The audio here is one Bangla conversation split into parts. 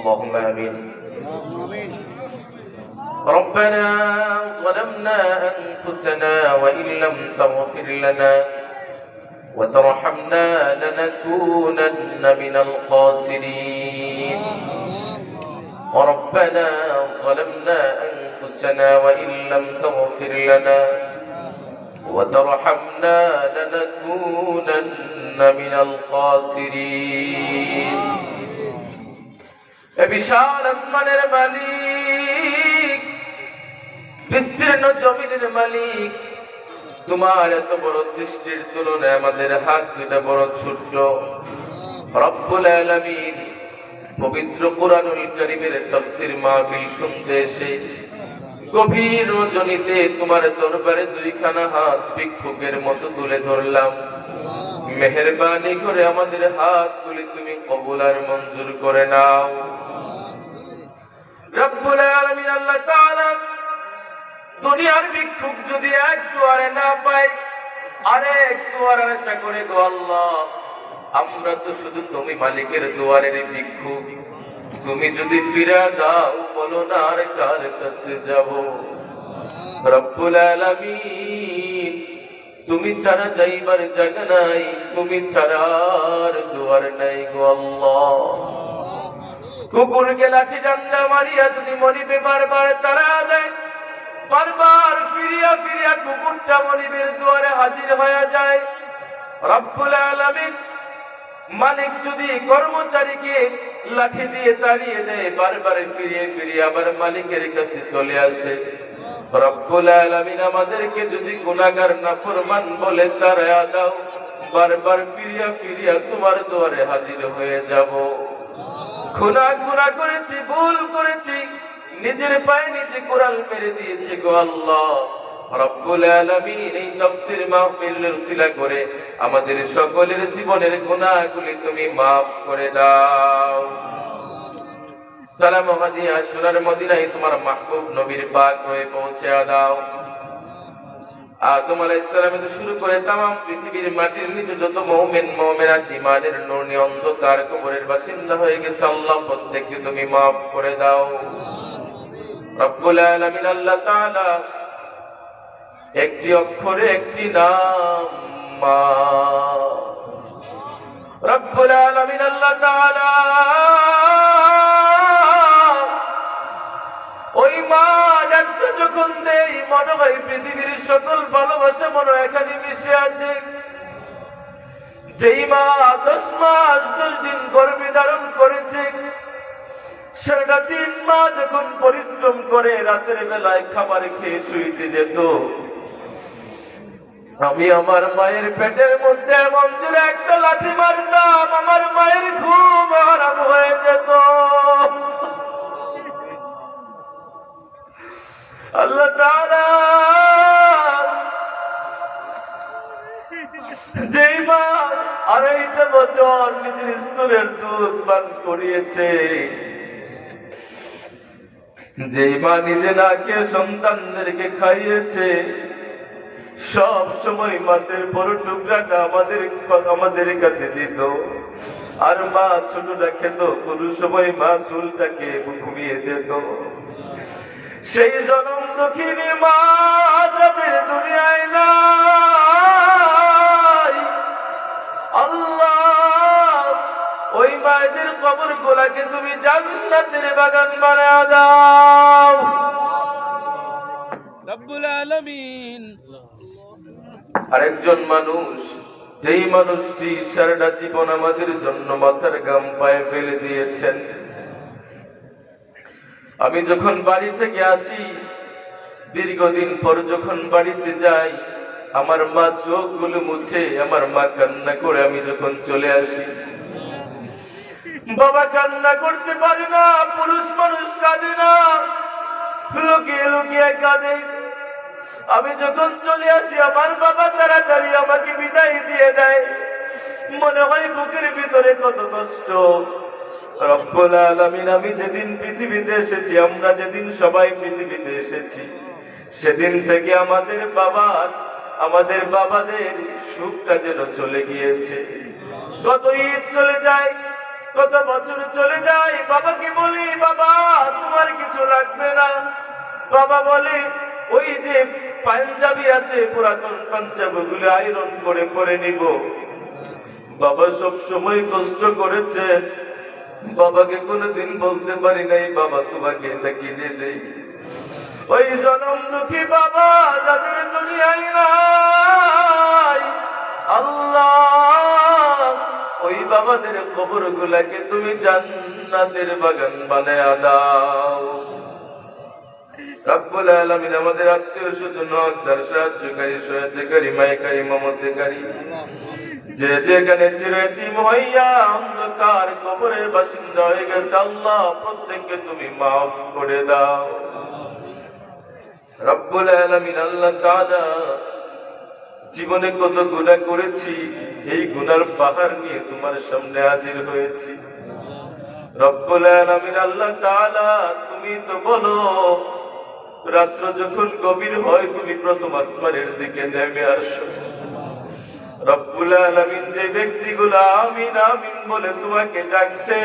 اللهم آمين. ربنا ظلمنا أنفسنا وإن لم تغفر لنا وترحمنا لنكونن من الخاسرين. ربنا ظلمنا أنفسنا وإن لم تغفر لنا وترحمنا لنكونن من الخاسرين. বিশাল আসমানের মালিক, বিস্তীর্ণ জমিনের মালিক। তোমার এত বড় সৃষ্টির তুলনায় আমাদের হাত দুটা বড় ছোট্ট। রব্বুল আলামিন পবিত্র কোরআনুল করিমের তফসির মাহফিল শুনতে এসে গভীর রজনীতে তোমার দরবারে দুইখানা হাত ভিক্ষুকের মতো তুলে ধরলাম। মেহেরবানি করে আমাদের হাত তুলে তুমি কবুল আর মঞ্জুর করে নাও। রব্বুল আলামিন আল্লাহ তাআলা দুনিয়ার ভিক্ষুক যদি এক দুয়ারে না পায়, আরেক দুয়ার আশা করে গো আল্লাহ, আমরা তো শুধু তুমি মালিকের দুয়ারের ভিক্ষুক। তুমি যদি ফিরা দাও বলো না আর কার কাছে যাব? রব্বুল আলামিন, তুমি ছাড়া যাইবার জায়গা নাই, তুমি ছাড়া আর দুয়ার নাই গো আল্লাহ। কুকুরকে লাঠি ডান্ডা মারিয়া যদি মনিবে বারবার তারা দেয়, বারবার ফিরিয়া ফিরিয়া কুকুরটা মনিবের দুয়ারে হাজির হয়ে যায়। রব্বুল আলামিন মালিক যদি কর্মচারীকে লাঠি দিয়ে তাড়িয়ে দেয়, বারবার ফিরিয়ে ফিরিয়ে আবার মালিকের কাছে চলে আসে। আমাদেরকে যদি গুনাহগার, নাফরমান বলে তারা দাও, বারবার ফিরিয়া ফিরিয়া তোমার দুয়ারে হাজির হয়ে যাব। খুনা গুনা করেছি, ভুল করেছি, নিজের পায়ে নিজে কোরআন মেরে দিয়েছি গো আল্লাহ। আমাদের সকলের জীবনের তুমি করে দাও। তোমার মাহবুব নবীর পাক হয়ে পৌঁছে দাও। শুরু করে তাম পৃথিবীর মাটির নিচে যত মুমিন মুমিনা ইমানের নূর অন্ধকার কবরের বাসিন্দা হয়ে গেছে আল্লাহ, প্রত্যেককে তুমি maaf করে দাও। রব্বুল আল্লাহ একটি অক্ষরে একটি নাম মা। রব্বুল আলামিন আল্লাহ তাআলা ওই মা ডাকতে যখন দেই, মনে হয় পৃথিবীর সকল ভালোবাসা মনে এখানে মিশে আছে। যেই মা দশ মাস, দশ দিন গর্ভে ধারণ করেছে সেটা তিন মা যখন পরিশ্রম করে রাতের বেলায় খাবার খেয়ে শুইতে যেত। আমি আমার মায়ের পেটের মধ্যে এমন জোরে একটা লাঠি মারতাম, আমার মায়ের খুব হারাম হয়ে যেত। আল্লাহ তাআলা যেই মা আড়াইটা বছর নিজের স্তরের দুধ পান করিয়েছে, যেই মা নিজে না খেয়ে সন্তানদেরকে খাইয়েছে সব সময় মাছের বড় টুকরাটা আমাদের আমাদের কাছে দিত। আর মা ছোটটা খেত, কোন সময় মা চুলটাকে ঘুমিয়ে যেত। সেই জনম দুঃখিনী মা যাদের দুনিয়ায় নাই, আল্লাহ, ওই মায়েদের কবর গোলাকে তুমি জান্নাতের বাগান বানায় দাও। রব্বুল আলামিন আরেকজন মানুষ, যেই মানুষটি সারাটা জীবন আমাদের জন্য মাথার গাম পায়ে ফেলে দিয়েছেন। আমি যখন বাড়ি থেকে আসি, দীর্ঘদিন পর যখন বাড়িতে যাই, আমার মা চোখগুলো মুছে, আমার মা কান্না করে আমি যখন চলে আসি। বাবা কান্না করতে পারে না, পুরুষ মানুষ কাঁদে না, লুকিয়ে লুকিয়ে কাঁদে। আমি যখন চলে আসি, আমার বাবা তাড়াতাড়ি আমাকে বিদায় দিয়ে দেয়। মনে হয় বুকের ভিতরে কত কষ্ট। আমি যেদিন পৃথিবীতে এসেছি, আমরা যেদিন সবাই পৃথিবীতে এসেছি, সেদিন থেকে আমাদের বাবা, আমাদের বাবাদের সুখটা যেন চলে গিয়েছে। কত ঈদ চলে যায়, কত বছর চলে যায়, বাবাকে বলি, বাবা, তোমার কিছু লাগবে না। বাবা বলে ওই যে পাঞ্জাবি আছে, পুরাতন পাঞ্জাবি গুলো আয়রন করে পরে নিব। বাবা সব সময় কষ্ট করেছে। বাবাকে কোনোদিন বলতে পারি নাই, বাবা তোমাকে এটা কিনে দেই। ওই জনম দুঃখী বাবা, যাদের দুনিয়ায় নাই, আল্লাহ, ওই বাবাদের কবর গুলাকে তুমি জান্নাতের বাগান বানায় দাও। রব্বুল আলামিন আমাদের আত্মীয় স্বজন সাহায্যকারী সহায়তাকারী মমতাকারী। যে যেখানে হইয়া অন্ধকার কবরের বাসিন্দা হয়ে গেছে আল্লাহ, প্রত্যেককে তুমি মাফ করে দাও। রব্বুল আলামিন আল্লাহ তাআলা জীবনে কত গুনাহ করেছি, এই গুনার পাহাড় নিয়ে তোমার সামনে হাজির হয়েছি। রব্বুল আলামিন আল্লাহ তাআলা, তুমি তো বলো রাত্র যখন গভীর হয়, তুমি প্রথম আসমানের দিকে নেমে আসো। রব্বুল আলামিন যে ব্যক্তিগুলো আমিন আমিন বলে তোমাকে ডাকছে,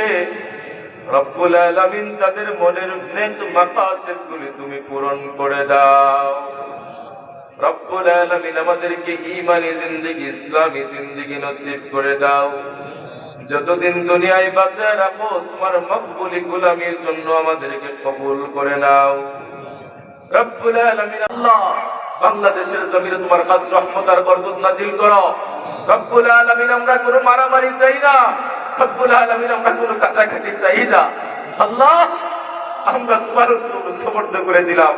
রব্বুল আলামিন তাদের মনের নেক মাকাসিদ গুলি তুমি পূরণ করে দাও। রব্বুল আলামিন আমাদেরকে ঈমানি জিন্দেগি, ইসলামী জিন্দেগি নসিব করে দাও। যতদিন দুনিয়ায় বাঁচায় রাখো তোমার মকবুলি গুলামির জন্য আমাদেরকে কবুল করে নাও। রব্বুল আলামিন, আল্লাহ, বাংলাদেশের জমিনে তোমার কাজ রহমত আর বরকত নাজিল করো। রব্বুল আলামিন, আমরা কোনো মারামারি চাই না। রব্বুল আলামিন, আমরা কোনো কাটাকাটি চাই না। আল্লাহ, আমরা তোমার সমর্থ করে দিলাম।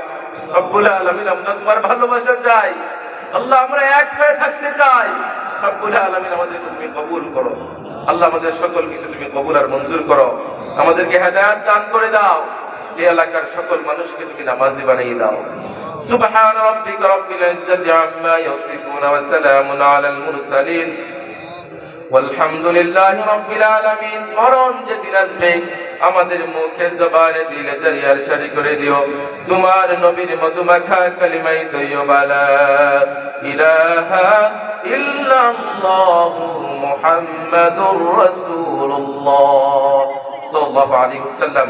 রব্বুল আলামিন, আমরা তোমার ভালোবাসা চাই। আল্লাহ, আমরা এক হয়ে থাকতে চাই। রব্বুল আলামিন, আমাদের তুমি কবুল করো। আল্লাহ, আমাদের সকল কিছু তুমি কবুল আর মঞ্জুর করো। আমাদেরকে হেদায়েত দান করে দাও। এই এলাকার সকল মানুষকে তুমি নামাজি বানিয়ে দাও। সুবহান রাব্বিকা রাব্বিল ইজ্জাতি আম্মা ইয়াসিফুন ওয়া সালামুন আলাল মুরসালিন। আলহামদুলিল্লাহ রাব্বিল আলামিন। মরণ যেদিন আসবে, আমাদের মুখে জবানে দিলে জারিয়ার শারি করে দিও। তোমার নবীর মধুমাখা কালিমাই তৈয়বা লা ইলাহা ইল্লাল্লাহু মুহাম্মাদুর রাসূলুল্লাহ। সাল্লাল্লাহু আলাইহি ওয়াসাল্লাম।